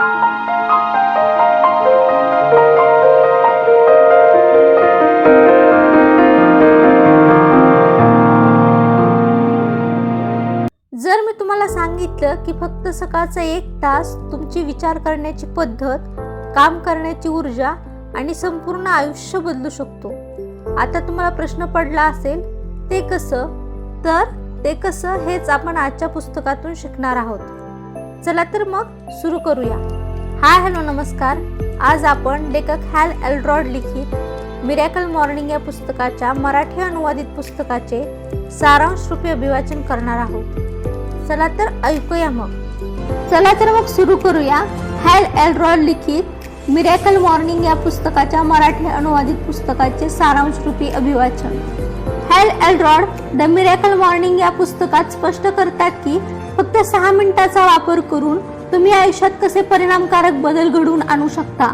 जर मी तुम्हाला सांगितलं की फक्त सकाळचा एक तास तुमची विचार करण्याची पद्धत काम करण्याची ऊर्जा आणि संपूर्ण आयुष्य बदलू शकतो. आता तुम्हाला प्रश्न पडला असेल ते कसं? तर ते कसं हेच आपण आजच्या पुस्तकातून शिकणार आहोत. चला तर मग सुरू करूया. हाय हॅलो नमस्कार. आज आपण लेखक हॅल एल्ड्रॉड लिखित मिरॅकल मॉर्निंग या पुस्तकाच्या मराठी अनुवादित पुस्तकाचे सारांश रूपी अभिवाचन करणार आहोत. चला तर ऐकूया मग. चला तर मग सुरू करूया. हॅल एल्ड्रॉड लिखित मिरॅकल मॉर्निंग या पुस्तकाच्या मराठी अनुवादित पुस्तकाचे सारांश रूपी अभिवाचन. Hal Elrod the miracle morning या पुस्तकात स्पष्ट करतात की फक्त सहा मिनिटाचा वापर करून तुम्ही आयुष्यात कसे परिणामकारक बदल घडवून आणू शकता?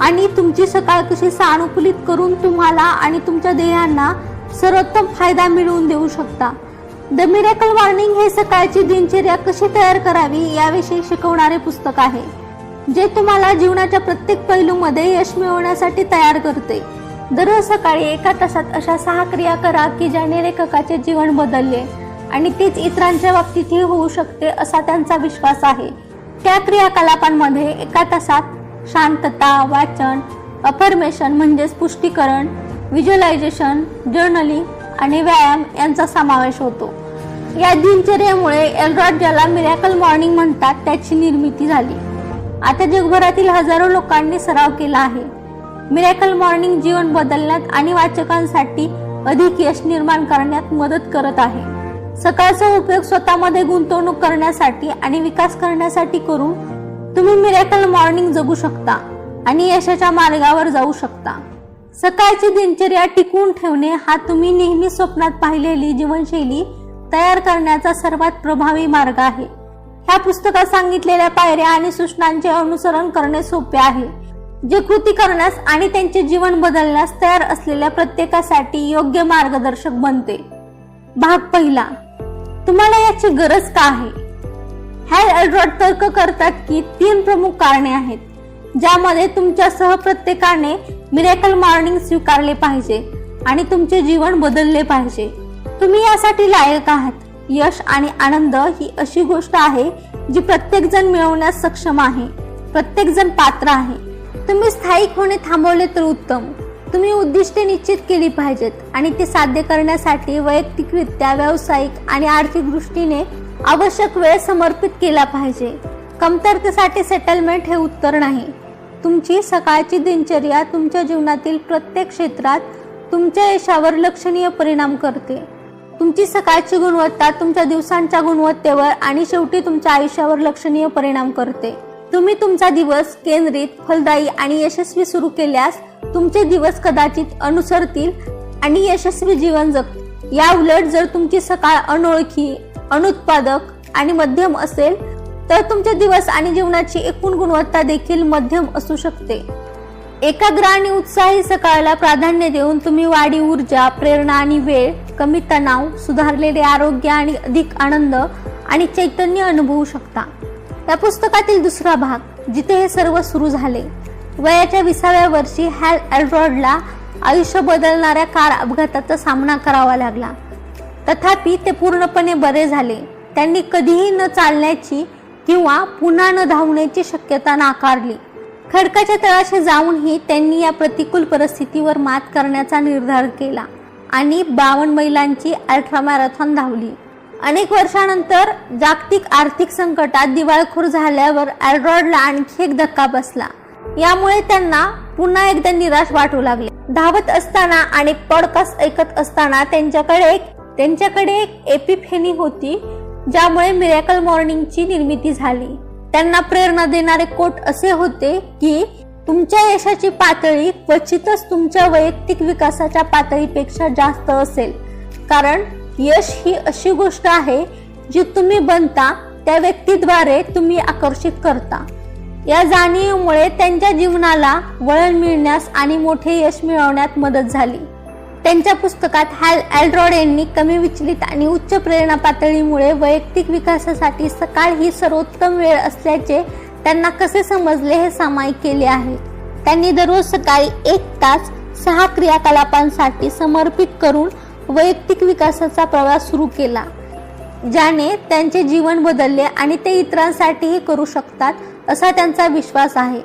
आणि तुमची सकाळ कशी सानुकूलित करून तुम्हाला आणि तुमच्या ध्येयांना सर्वोत्तम फायदा मिळवून देऊ शकता? द मिरेकल मॉर्निंग हे सकाळची दिनचर्या कशी तयार करावी याविषयी शिकवणारे पुस्तक आहे जे तुम्हाला जीवनाच्या प्रत्येक पैलूमध्ये यश मिळवण्यासाठी तयार करते. दररोज सकाळी एका तासात अशा सहा क्रिया करा की ज्याने लेखकाचे जीवन बदलले. आणि तीच इतरांच्या बाबतीतही होऊ शकते असा त्यांचा विश्वास आहे. त्या क्रियाकलापांमध्ये एका तासात शांतता वाचन अफर्मेशन म्हणजेच पुष्टीकरण व्हिज्युअलायझेशन जर्नलिंग आणि व्यायाम यांचा समावेश होतो. या दिनचर्येमुळे एलरॉड ज्याला मिरॅकल मॉर्निंग म्हणतात त्याची निर्मिती झाली. आता जगभरातील हजारो लोकांनी सराव केला आहे. मिरॅकल मॉर्निंग जीवन बदलण्यात आणि वाचकांसाठी अधिक यश निर्माण करण्यात मदत करत आहे. सकाळचा उपयोग स्वतःमध्ये गुंतवणूक करण्यासाठी आणि विकास करण्यासाठी करून तुम्ही मिरेकल मॉर्निंग जगू शकता आणि यशाच्या मार्गावर जाऊ शकता. सकाळची दिनचर्या टिकवून ठेवणे हा तुम्ही नेहमी स्वप्नात पाहिलेली जीवनशैली तयार करण्याचा सर्वात प्रभावी मार्ग आहे. ह्या पुस्तकात सांगितलेल्या पायऱ्या आणि सूचनांचे अनुसरण करणे सोपे आहे. जे कृती करण्यास आणि त्यांचे जीवन बदलण्यास तयार असलेल्या प्रत्येकासाठी योग्य मार्गदर्शक बनते. भाग पहिला. तुम्हाला याची गरज का आहे? हॅल एल्ड्रॉड तर्क करतात की तीन प्रमुख कारणे आहेत ज्यामध्ये तुमच्यासह प्रत्येकाने मिरेकल मॉर्निंग स्वीकारले पाहिजे आणि तुमचे जीवन बदलले पाहिजे. तुम्ही यासाठी लायक आहात. यश आणि आनंद ही अशी गोष्ट आहे जी प्रत्येक जण मिळवण्यास सक्षम आहे प्रत्येक जण पात्र आहे. तुम्ही स्थायिक होणे थांबवले तर उत्तम. तुम्ही उद्दिष्टे निश्चित केली पाहिजेत आणि ते साध्य करण्यासाठी वैयक्तिकरित्या व्यावसायिक आणि आर्थिक दृष्टीने आवश्यक वेळ समर्पित केला पाहिजे. कमतरतेसाठी सेटलमेंट हे उत्तर नाही. तुमची सकाळची दिनचर्या तुमच्या जीवनातील प्रत्येक क्षेत्रात तुमच्या यशावर लक्षणीय परिणाम करते. तुमची सकाळची गुणवत्ता तुमच्या दिवसांच्या गुणवत्तेवर आणि शेवटी तुमच्या आयुष्यावर लक्षणीय परिणाम करते. तुम्ही तुमचा दिवस केंद्रित फलदायी आणि यशस्वी सुरू केल्यास तुमचे दिवस कदाचित अनुसरतील आणि यशस्वी जीवन जगतील या उलट जर तुमची सकाळ अनोळखी अनुत्पादक आणि मध्यम असेल तर तुमचे दिवस आणि जीवनाची एकूण गुणवत्ता देखील मध्यम असू शकते. एकाग्र आणि उत्साही सकाळला प्राधान्य देऊन तुम्ही वाढी ऊर्जा प्रेरणा आणि वेळ कमी तणाव सुधारलेले आरोग्य आणि अधिक आनंद आणि चैतन्य अनुभवू शकता. या पुस्तकातील दुसरा भाग जिथे हे सर्व सुरू झाले वयाच्या विसाव्या वर्षी हॅल एल्ड्रॉडला आयुष्य बदलणाऱ्या कार अपघाताचा सामना करावा लागला. तथापि ते पूर्णपणे बरे झाले. त्यांनी कधीही न चालण्याची किंवा पुन्हा न धावण्याची शक्यता नाकारली. खडकाच्या तळाशी जाऊनही त्यांनी या प्रतिकूल परिस्थितीवर मात करण्याचा निर्धार केला आणि बावन्न मैलांची अल्ट्रा मॅरेथॉन धावली. अनेक वर्षानंतर जागतिक आर्थिक संकटात दिवाळखोर झाल्यावर अल्ड्रॉडला आणखी एक धक्का बसला. यामुळे त्यांना पुन्हा एकदा निराश वाटू लागले. धावत असताना आणि पॉडकास्ट ऐकत असताना त्यांच्याकडे एक त्यांच्याकडे एक एपिफेनी होती ज्यामुळे मिरॅकल मॉर्निंगची निर्मिती झाली. त्यांना प्रेरणा देणारे कोट असे होते की तुमच्या यशाची पातळी क्वचितच तुमच्या वैयक्तिक विकासाच्या पातळीपेक्षा जास्त असेल. कारण यश ही अशी गोष्ट आहे जी तुम्ही बनता त्या व्यक्तीद्वारे तुम्ही आकर्षित करता. या जाणीवेमुळे त्यांच्या जीवनाला वळण मिळण्यास आणि मोठे यश मिळवण्यात मदत झाली. त्यांच्या पुस्तकात हॅल एल्ड्रॉड यांनी कमी विचलित आणि उच्च प्रेरणा पातळीमुळे वैयक्तिक विकासासाठी सकाळ ही सर्वोत्तम वेळ असल्याचे त्यांना कसे समजले हे सामायिक केले आहे. त्यांनी दररोज सकाळी एक तास सहा क्रियाकलापांसाठी समर्पित करून वैयक्तिक विकासाचा प्रवास सुरू केला ज्याने त्यांचे जीवन बदलले आणि ते इतरांसाठीही करू शकतात असा त्यांचा विश्वास आहे.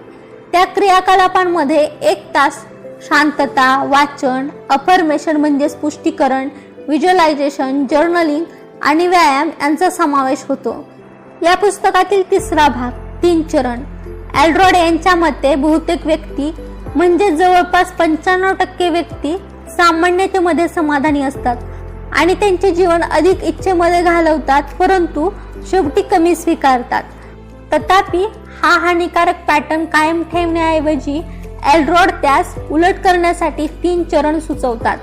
त्या क्रियाकलापांमध्ये एक तास शांतता वाचन अफर्मेशन म्हणजेच पुष्टीकरण व्हिज्युअलायझेशन जर्नलिंग आणि व्यायाम यांचा समावेश होतो. या पुस्तकातील तिसरा भाग तीन चरण. ॲल्ड्रॉड यांच्या मते बहुतेक व्यक्ती म्हणजे जवळपास पंच्याण्णव टक्के व्यक्ती सामान्यतेमध्ये समाधानी असतात आणि त्यांचे जीवन अधिक इच्छेमध्ये घालवतात परंतु शेवटी कमी स्वीकारतात. तथापि हा हानिकारक पॅटर्न कायम ठेवण्याऐवजी एल्ड्रॉड त्यास उलट करण्यासाठी तीन चरण सुचवतात.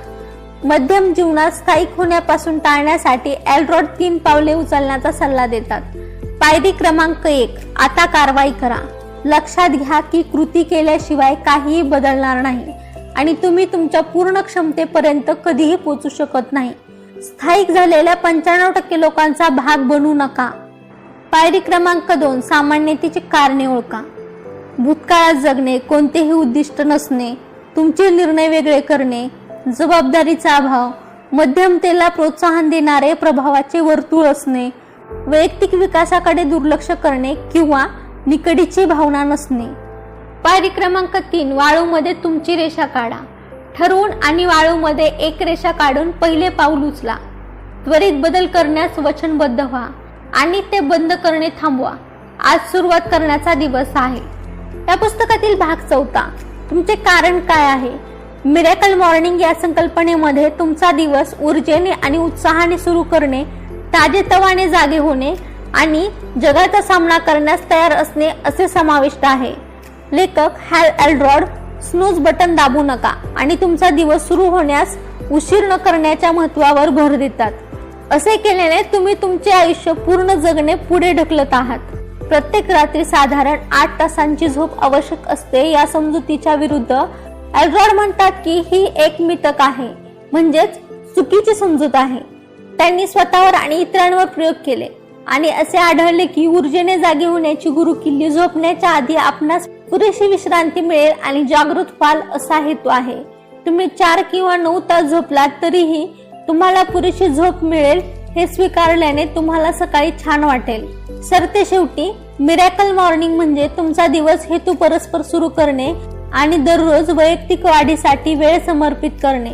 मध्यम जीवनात स्थायिक होण्यापासून टाळण्यासाठी एल्ड्रॉड तीन पावले उचलण्याचा सल्ला देतात. पायरी क्रमांक एक आता कारवाई करा. लक्षात घ्या की कृती केल्याशिवाय काहीही बदलणार नाही आणि तुम्ही तुमच्या पूर्ण क्षमतेपर्यंत कधीही पोचू शकत नाही. स्थायिक झालेल्या पंच्याण्णव टक्के लोकांचा भाग बनू नका. पायरी क्रमांक दोन सामान्यतेची कारणे ओळखा. भूतकाळात जगणे कोणतेही उद्दिष्ट नसणे तुमचे निर्णय वेगळे करणे जबाबदारीचा अभाव मध्यमतेला प्रोत्साहन देणारे प्रभावाचे वर्तुळ असणे वैयक्तिक विकासाकडे दुर्लक्ष करणे किंवा निकडीची भावना नसणे. पायरी क्रमांक तीन वाळूमध्ये तुमची रेषा काढा. ठरवून आणि वाळूमध्ये एक रेषा काढून पहिले पाऊल उचला. त्वरित बदल करण्यास वचनबद्ध व्हा. आणि ते बंद करणे थांबवा. आज सुरुवात करण्याचा दिवस आहे. या पुस्तकातील भाग चौथा तुमचे कारण काय आहे? मिरेकल मॉर्निंग या संकल्पनेमध्ये तुमचा दिवस ऊर्जेने आणि उत्साहाने सुरू करणे ताजेतवाने जागे होणे आणि जगाचा सामना करण्यास तयार असणे असे समाविष्ट आहे. लेखक हॅल एल्ड्रॉड स्नूज बटन दाबू नका आणि तुमचा दिवस सुरू होण्यास उशीर न करण्याच्या महत्वावर भर देतात. असे केल्याने तुम्ही तुमचे आयुष्य पूर्ण जगणे पुढे ढकलत आहात. प्रत्येक रात्री साधारण आठ तासांची झोप आवश्यक असते या समजुतीच्या विरुद्ध एल्ड्रॉड म्हणतात की ही एक मितक आहे म्हणजेच चुकीची समजूत आहे. त्यांनी स्वतःवर आणि इतरांवर प्रयोग केले आणि असे आढळले की ऊर्जेने जागी होण्याची गुरु किल्ली झोपण्याच्या आधी आपणास पुरेशी विश्रांती मिळेल आणि जागृत व्हाल असा हेतू आहे. तुम्ही चार किंवा नऊ तास झोपलात तरीही तुम्हाला पुरेशी झोप मिळेल हे स्वीकारल्याने तुम्हाला सकाळी छान वाटेल. सरते शेवटी मिरॅकल मॉर्निंग म्हणजे तुमचा दिवस हेतू परस्पर सुरू करणे आणि दररोज वैयक्तिक वाढीसाठी वेळ समर्पित करणे.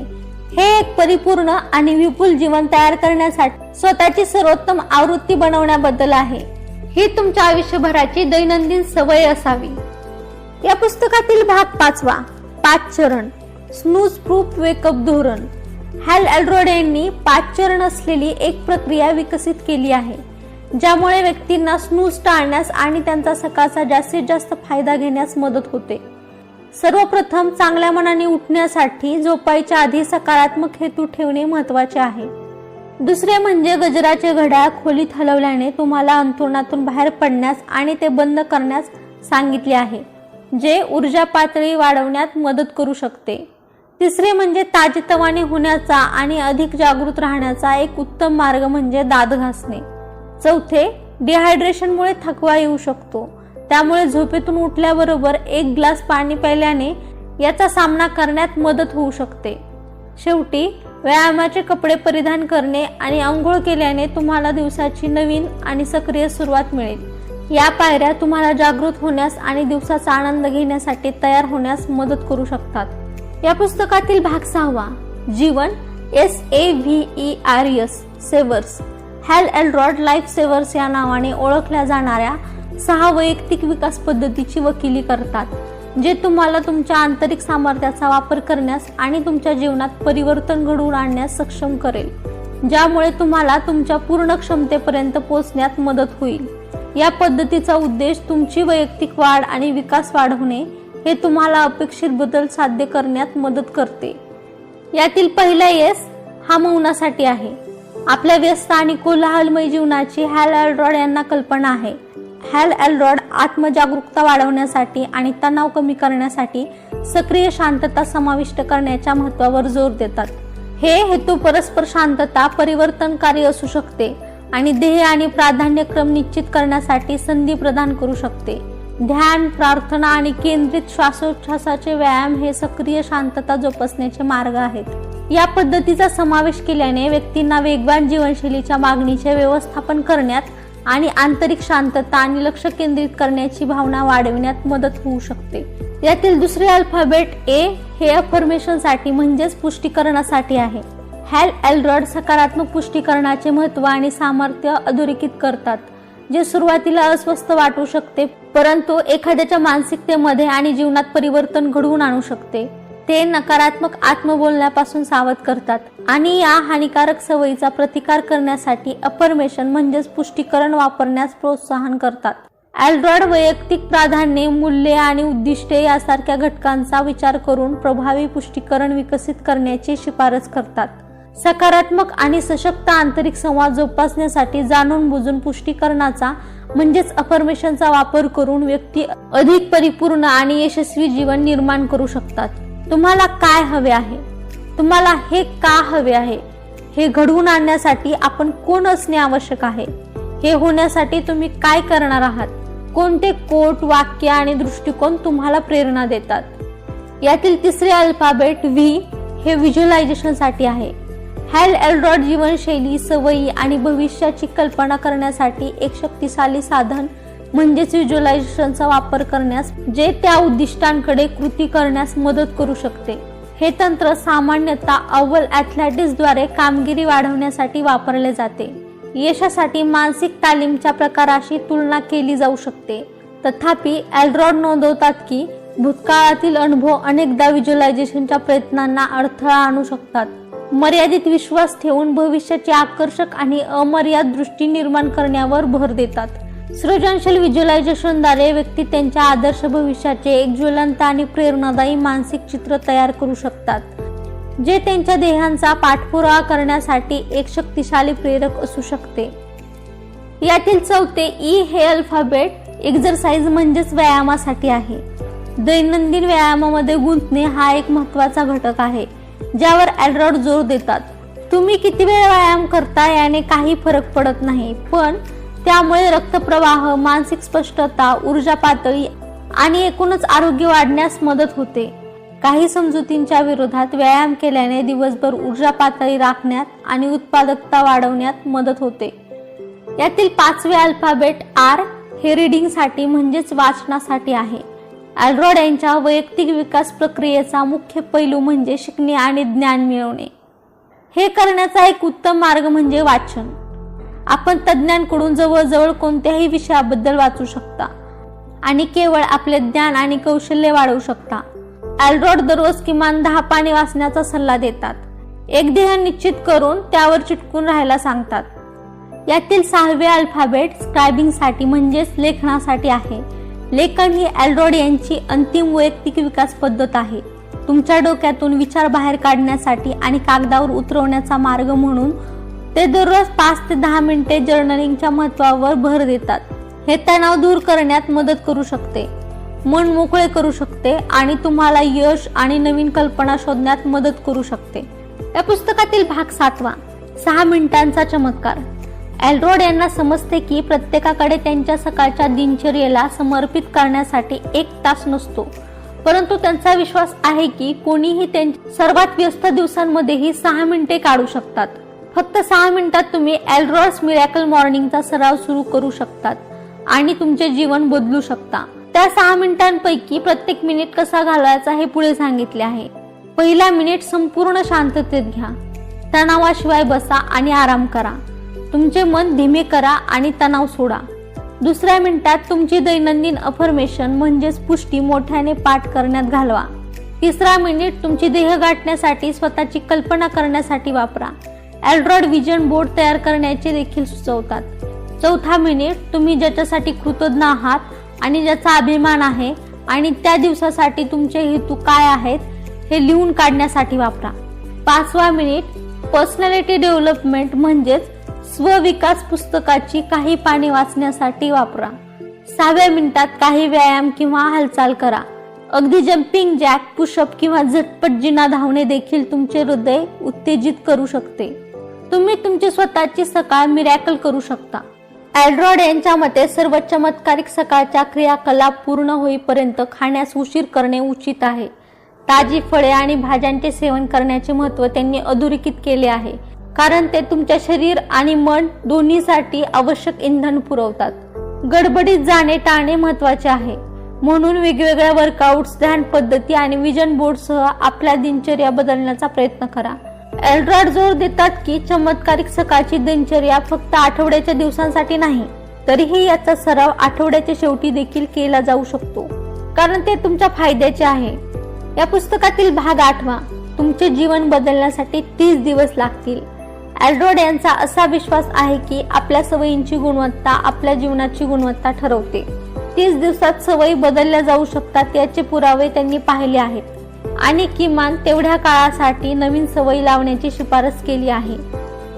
हे एक परिपूर्ण आणि विपुल जीवन तयार करण्यासाठी स्वतःची सर्वोत्तम आवृत्ती बनवण्याबद्दल आहे. ही तुमच्या आयुष्यभराची दैनंदिन सवय असावी. या पुस्तकातील भाग पाचवा पाच चरण. स्नूज प्रूफ वेकअप धोरण. हॅल एल्ड्रोड यांनी पाच चरण असलेली एक प्रक्रिया विकसित केली आहे ज्यामुळे व्यक्तींना स्नूज टाळण्यास आणि त्यांचा सकाळचा जास्तीत जास्त फायदा घेण्यास मदत होते. सर्वप्रथम चांगल्या मनाने उठण्यासाठी झोपायच्या आधी सकारात्मक हेतू ठेवणे महत्त्वाचे आहे. दुसरे म्हणजे गजराचे घड्याळ खोलीत हलवल्याने तुम्हाला अंथरुणातून बाहेर पडण्यास आणि ते बंद करण्यास सांगितले आहे जे ऊर्जा पातळी वाढवण्यात मदत करू शकते. तिसरे म्हणजे ताजेतवाने होण्याचा आणि अधिक जागृत राहण्याचा एक उत्तम मार्ग म्हणजे दाद घासणे. चौथे डिहायड्रेशनमुळे थकवा येऊ शकतो. त्यामुळे झोपेतून उठल्याबरोबर एक ग्लास पाणी प्यायल्याने याचा सामना करण्यात मदत होऊ शकते. शेवटी व्यायामाचे कपडे परिधान करणे आणि आंघोळ केल्याने तुम्हाला दिवसाची नवीन आणि सक्रिय सुरुवात मिळेल. या पायऱ्या तुम्हाला जागृत होण्यास आणि दिवसाचा आनंद घेण्यासाठी तयार होण्यास मदत करू शकतात. या पुस्तकातील भाग सहावा जीवन S A V E R S savers Hal Elrod life savers या नावाने ओळखल्या जाणाऱ्या सहा वैयक्तिक विकास पद्धतीची वकिली करतात जे तुम्हाला तुमच्या आंतरिक सामर्थ्याचा वापर करण्यास आणि तुमच्या जीवनात परिवर्तन घडवून आणण्यास सक्षम करेल ज्यामुळे तुम्हाला तुमच्या पूर्ण क्षमतेपर्यंत पोहोचण्यात मदत होईल. या पद्धतीचा उद्देश तुमची वैयक्तिक वाढ आणि विकास वाढवणे हे तुम्हाला अपेक्षित बदल साध्य करण्यात मदत करते. यातील पहिला येस हा मौनासाठी आहे. आपल्या व्यस्त आणि कोलाहलमय जीवनाची हॅल एल्ड्रॉड यांना कल्पना आहे. हॅल एल्ड्रॉड आत्मजागरूकता वाढवण्यासाठी आणि तणाव कमी करण्यासाठी सक्रिय शांतता समाविष्ट करण्याच्या महत्वावर जोर देतात. हे हेतू परस्पर शांतता परिवर्तनकारी असू शकते आणि ध्येय आणि प्राधान्यक्रम निश्चित करण्यासाठी संधी प्रदान करू शकते. ध्यान प्रार्थना आणि केंद्रित श्वासोच्छ्वासाचे व्यायाम हे सक्रिय शांतता जोपासण्याचे मार्ग आहेत. या पद्धतीचा समावेश केल्याने व्यक्तींना वेगवान जीवनशैलीच्या मागणीचे व्यवस्थापन करण्यात आणि आंतरिक शांतता आणि लक्ष केंद्रित करण्याची भावना वाढविण्यात मदत होऊ शकते. यातील दुसरे अल्फाबेट ए हे अफर्मेशनसाठी म्हणजेच पुष्टीकरणासाठी आहे. हॅल एलरॉड सकारात्मक पुष्टीकरणाचे महत्त्व आणि सामर्थ्य अधोरेखित करतात. जे सुरुवातीला अस्वस्थ वाटू शकते परंतु एखाद्याच्या मानसिकतेमध्ये आणि जीवनात परिवर्तन घडवून आणू शकते. ते नकारात्मक आत्मबोलण्यापासून सावध करतात आणि या हानिकारक सवयीचा प्रतिकार करण्यासाठी अपरमेशन म्हणजेच पुष्टीकरण वापरण्यास प्रोत्साहन करतात. अल्ड्रॉड वैयक्तिक प्राधान्ये मूल्ये आणि उद्दिष्टे यासारख्या घटकांचा विचार करून प्रभावी पुष्टीकरण विकसित करण्याची शिफारस करतात. सकारात्मक आणि सशक्त आंतरिक संवाद जोपासण्यासाठी जाणून बुजून पुष्टीकरणाचा म्हणजेच अफर्मेशनचा वापर करून व्यक्ती अधिक परिपूर्ण आणि यशस्वी जीवन निर्माण करू शकतात. तुम्हाला काय हवे आहे? तुम्हाला हे का हवे आहे? हे घडवून आणण्यासाठी आपण कोण असणे आवश्यक आहे? हे होण्यासाठी तुम्ही काय करणार आहात? कोणते कोट वाक्य आणि दृष्टिकोन तुम्हाला प्रेरणा देतात? यातील तिसरे अल्फाबेट व्ही हे व्हिज्युअलायझेशनसाठी आहे. हॅल एल्ड्रॉड जीवनशैली सवयी आणि भविष्याची कल्पना करण्यासाठी एक शक्तिशाली साधन म्हणजेच व्हिज्युअलायझेशनचा वापर करण्यास जे त्या उद्दिष्टांकडे कृती करण्यास मदत करू शकते. हे तंत्र सामान्यतः अव्वल ॲथलेटिक्सद्वारे कामगिरी वाढवण्यासाठी वापरले जाते. यशासाठी मानसिक तालीमच्या प्रकाराशी तुलना केली जाऊ शकते. तथापि एल्ड्रॉड नोंदवतात की भूतकाळातील अनुभव अनेकदा व्हिज्युअलायझेशनच्या प्रयत्नांना अडथळा आणू शकतात. मर्यादित विश्वास ठेवून भविष्याची आकर्षक आणि अमर्याद दृष्टी निर्माण करण्यावर भर देतात. सृजनशील व्हिज्युअलायझेशनद्वारे व्यक्ती त्यांच्या आदर्श भविष्याचे एक ज्वलंत आणि प्रेरणादायी मानसिक चित्र तयार करू शकतात जे त्यांच्या देहांचा पाठपुरावा करण्यासाठी एक शक्तिशाली प्रेरक असू शकते. यातील चौथे ई हे अल्फाबेट एक्झरसाइज म्हणजेच व्यायामासाठी आहे. दैनंदिन व्यायामामध्ये गुंतणे हा एक महत्त्वाचा घटक आहे. ज्यावर ॲड्रॉड जोर देतात. तुम्ही किती वेळ व्यायाम करता याने काही फरक पडत नाही पण त्यामुळे रक्तप्रवाह मानसिक स्पष्टता ऊर्जा पातळी आणि एकूणच आरोग्य वाढण्यास मदत होते. काही समजुतींच्या विरोधात व्यायाम केल्याने दिवसभर ऊर्जा पातळी राखण्यात आणि उत्पादकता वाढवण्यात मदत होते. यातील पाचवे अल्फाबेट आर हे रीडिंगसाठी म्हणजेच वाचनासाठी आहे. अल्रॉड यांच्या वैयक्तिक विकास प्रक्रियेचा मुख्य पैलू म्हणजे शिकणे आणि ज्ञान मिळवणे. हे करण्याचा एक उत्तम मार्ग म्हणजे वाचन. आपण तज्ज्ञांकडून जवळजवळ कोणत्याही विषयाबद्दल वाचू शकता आणि केवळ आपले ज्ञान आणि कौशल्य वाढवू शकता. अल्ड्रॉड दररोज किमान दहा पाने वाचण्याचा सल्ला देतात. एक ध्येय निश्चित करून त्यावर चिटकून राहायला सांगतात. यातील सहावे अल्फाबेट स्क्रायबिंगसाठी म्हणजेच लेखनासाठी आहे. लेखन ही अल्ड्रॉड यांची अंतिम वैयक्तिक विकास पद्धत आहे. तुमच्या डोक्यातून विचार बाहेर काढण्यासाठी आणि कागदावर उतरवण्याचा मार्ग म्हणून ते दररोज पाच ते दहा मिनिटे जर्नलिंगच्या महत्वावर भर देतात. हे तणाव दूर करण्यात मदत करू शकते. मन मोकळे करू शकते आणि तुम्हाला यश आणि नवीन कल्पना शोधण्यात मदत करू शकते. या पुस्तकातील भाग सातवा सहा मिनिटांचा चमत्कार. एल्ड्रॉड यांना समजते की प्रत्येकाकडे त्यांच्या सकाळच्या दिनचर्येला समर्पित करण्यासाठी एक तास नसतो. परंतु त्यांचा विश्वास आहे की कोणीही त्यांच्या सर्वात व्यस्त दिवसांमध्येही सहा मिनिटे काढू शकतात. फक्त सहा मिनिटात तुम्ही एल्ड्रॉड्स मिरॅकल मॉर्निंगचा सराव सुरू करू शकतात आणि तुमचे जीवन बदलू शकता. त्या सहा मिनिटांपैकी प्रत्येक मिनिट कसा घालवायचा हे पुढे सांगितले आहे. पहिला मिनिट संपूर्ण शांततेत घ्या. तणावाशिवाय बसा आणि आराम करा. तुमचे मन धीमे करा आणि तणाव सोडा. दुसऱ्या मिनिटात तुमची दैनंदिन अफर्मेशन म्हणजेच पुष्टी मोठ्याने पाठ करण्यात घालवा. तिसरा मिनिट तुमची देह गाठण्यासाठी स्वतःची कल्पना करण्यासाठी वापरा. अँड्रॉइड विजन बोर्ड तयार करण्याचे देखील सुचवतात. चौथा मिनिट तुम्ही ज्याच्यासाठी कृतज्ञ आहात आणि ज्याचा अभिमान आहे आणि त्या दिवसासाठी तुमचे हेतू काय आहेत हे लिहून काढण्यासाठी वापरा. पाचवा मिनिट पर्सनॅलिटी डेव्हलपमेंट म्हणजेच स्वविकास पुस्तकाची काही पाने वाचण्यासाठी वापरा. सहाव्या मिनिटात काही व्यायाम किंवा हालचाल करा. अगदी जम्पिंग जॅक पुशअप किंवा झटपट जिना धावणे देखील तुमचे हृदय उत्तेजित करू शकते. तुम्ही तुमची स्वतःची सकाळ मिरॅकल करू शकता. एल्ड्रॉड यांच्या मते सर्व चमत्कारिक सकाळच्या क्रियाकलाप पूर्ण होईपर्यंत खाण्यास उशीर करणे उचित आहे. ताजी फळे आणि भाज्यांचे सेवन करण्याचे महत्त्व त्यांनी अधोरेखित केले आहे. कारण ते तुमच्या शरीर आणि मन दोन्हीसाठी आवश्यक इंधन पुरवतात. गडबडीत जाणे टाळणे महत्त्वाचे आहे. म्हणून वेगवेगळ्या वर्कआउट्स ध्यान पद्धती आणि विजन बोर्डसह आपल्या दिनचर्या बदलण्याचा प्रयत्न करा. एल्ड्रॉड जोर देतात की चमत्कारिक सकाळची दिनचर्या फक्त आठवड्याच्या दिवसांसाठी नाही तरीही याचा सराव आठवड्याच्या शेवटी देखील केला जाऊ शकतो. कारण ते तुमच्या फायद्याचे आहे. या पुस्तकातील भाग आठवा. तुमचे जीवन बदलण्यासाठी तीस दिवस लागतील. एल्ड्रॉड यांचा असा विश्वास आहे की आपल्या सवयींची गुणवत्ता आपल्या जीवनाची गुणवत्ता ठरवते. तीस दिवसात सवयी बदलल्या जाऊ शकतात याचे पुरावे त्यांनी पाहिले आहेत. आणि किमान तेवढ्या काळासाठी नवीन सवयी लावण्याची शिफारस केली आहे.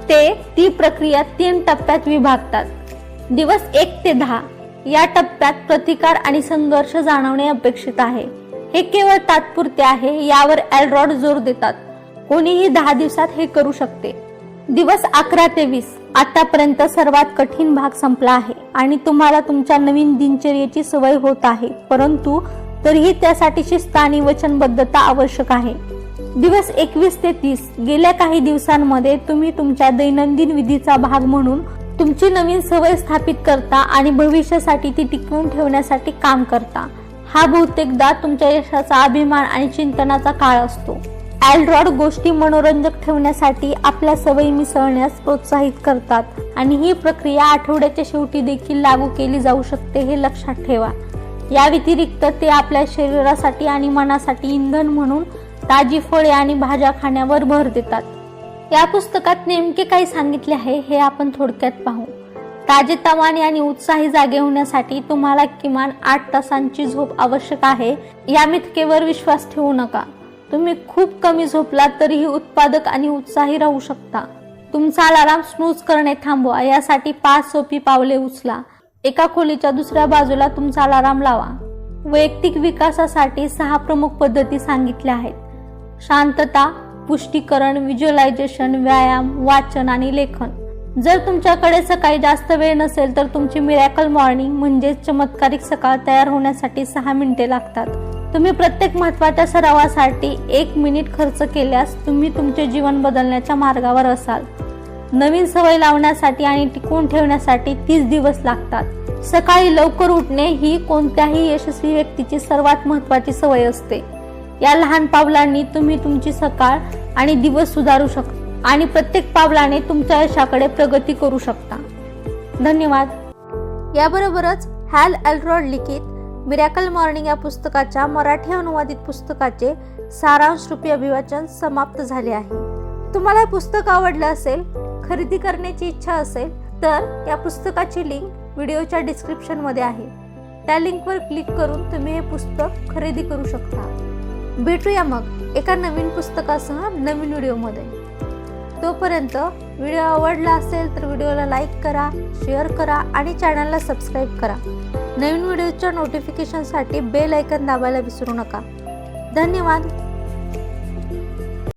ते ती प्रक्रिया तीन टप्प्यात विभागतात. दिवस एक ते दहा. या टप्प्यात प्रतिकार आणि संघर्ष जाणवणे अपेक्षित आहे. हे केवळ तात्पुरते आहे यावर अल्ड्रॉड जोर देतात. कोणीही दहा दिवसात हे करू शकते. दिवस अकरा ते वीस. आतापर्यंत सर्वात कठीण भाग संपला आहे आणि तुम्हाला तुमच्या नवीन दिनचर्येची सवय होत आहे. परंतु तरीही त्यासाठी शिस्त आणि वचनबद्धता आवश्यक आहे. दिवस एकवीस ते तीस. गेल्या काही दिवसांमध्ये तुम्ही तुमच्या दैनंदिन विधीचा भाग म्हणून तुमची नवीन सवय स्थापित करता आणि भविष्यासाठी ती टिकवून ठेवण्यासाठी काम करता. हा बहुतेकदा तुमच्या यशाचा अभिमान आणि चिंतनाचा काळ असतो. एल्ड्रॉड गोष्टी मनोरंजक ठेवण्यासाठी आपल्या सवयी मिसळण्यास प्रोत्साहित करतात आणि ही प्रक्रिया आठवड्याच्या शेवटी देखील लागू केली जाऊ शकते हे लक्षात ठेवा. या व्यतिरिक्त ते आपल्या शरीरासाठी आणि मनासाठी इंधन म्हणून ताजी फळे आणि भाज्या खाण्यावर भर देतात. या पुस्तकात नेमके काय सांगितले आहे हे आपण थोडक्यात पाहू. ताजेतवाने आणि उत्साही जागे होण्यासाठी तुम्हाला किमान आठ तासांची झोप आवश्यक आहे. या मिथकेवर विश्वास ठेवू नका. तुम्ही खूप कमी झोपलात तरीही उत्पादक आणि उत्साही राहू शकता. तुमचा अलाराम स्नूज करणे थांबवा यासाठी पाच सोपी पावले उचला. एका खोलीच्या दुसऱ्या बाजूला तुमचा अलाराम लावा. वैयक्तिक विकासासाठी सहा प्रमुख पद्धती सांगितल्या आहेत. शांतता पुष्टीकरण व्हिज्युअलायझेशन व्यायाम वाचन आणि लेखन. जर तुमच्याकडे सकाळी जास्त वेळ नसेल तर तुमची मिरॅकल मॉर्निंग म्हणजेच चमत्कारिक सकाळ तयार होण्यासाठी सहा मिनिटे लागतात. तुम्ही प्रत्येक महत्त्वाच्या सरावासाठी एक मिनिट खर्च केल्यास तुम्ही तुमचे जीवन बदलण्याच्या मार्गावर असाल. नवीन सवय लावण्यासाठी आणि टिकवून ठेवण्यासाठी तीस दिवस लागतात. सकाळी लवकर उठणे ही कोणत्याही यशस्वी व्यक्तीची सर्वात महत्वाची सवय असते. या लहान पावलांनी तुम्ही तुमची सकाळ आणि दिवस सुधारू शकता आणि प्रत्येक पावलाने तुमच्या यशाकडे प्रगती करू शकता. धन्यवाद. याबरोबरच हॅल अल्ट्रॉड लिखित मिरॅकल मॉर्निंग या पुस्तकाच्या मराठी अनुवादित पुस्तकाचे सारांश रूपी अभिवाचन समाप्त झाले आहे. तुम्हाला हे पुस्तक आवडलं असेल खरेदी करण्याची इच्छा असेल तर या पुस्तकाची लिंक व्हिडिओच्या डिस्क्रिप्शनमध्ये आहे. त्या लिंकवर क्लिक करून तुम्ही हे पुस्तक खरेदी करू शकता. भेटूया मग एका नवीन पुस्तकासह नवीन व्हिडिओमध्ये तोपर्यंत व्हिडिओ आवडला असेल तर व्हिडिओला लाईक करा शेअर करा आणि चॅनलला सबस्क्राईब करा. नवीन व्हिडिओच्या नोटिफिकेशनसाठी बेल ऐकन दाबायला विसरू नका. धन्यवाद.